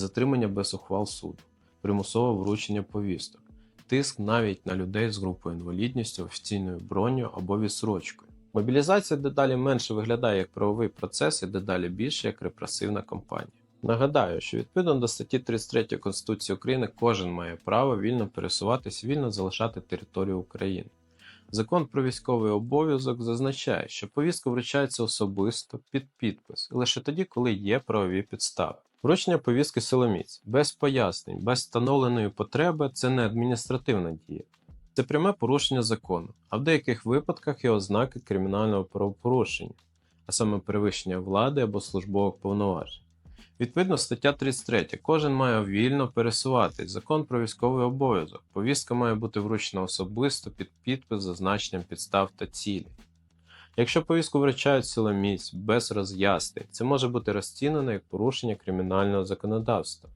затримання без ухвал суду, примусове вручення повісток, тиск навіть на людей з групою інвалідністю, офіційною броню або відсрочкою. Мобілізація дедалі менше виглядає як правовий процес і дедалі більше як репресивна кампанія. Нагадаю, що відповідно до статті 33 Конституції України кожен має право вільно пересуватись, вільно залишати територію України. Закон про військовий обов'язок зазначає, що повістка вручається особисто під підпис лише тоді, коли є правові підстави. Вручення повістки силоміць без пояснень, без встановленої потреби це не адміністративна дія. Це пряме порушення закону, а в деяких випадках є ознаки кримінального правопорушення, а саме перевищення влади або службових повноважень. Відповідно, стаття 33. Кожен має вільно пересуватись. Закон про військовий обов'язок. Повістка має бути вручена особисто під підпис зазначенням підстав та цілей. Якщо повістку вручають силоміць без роз'яснень, це може бути розцінено як порушення кримінального законодавства.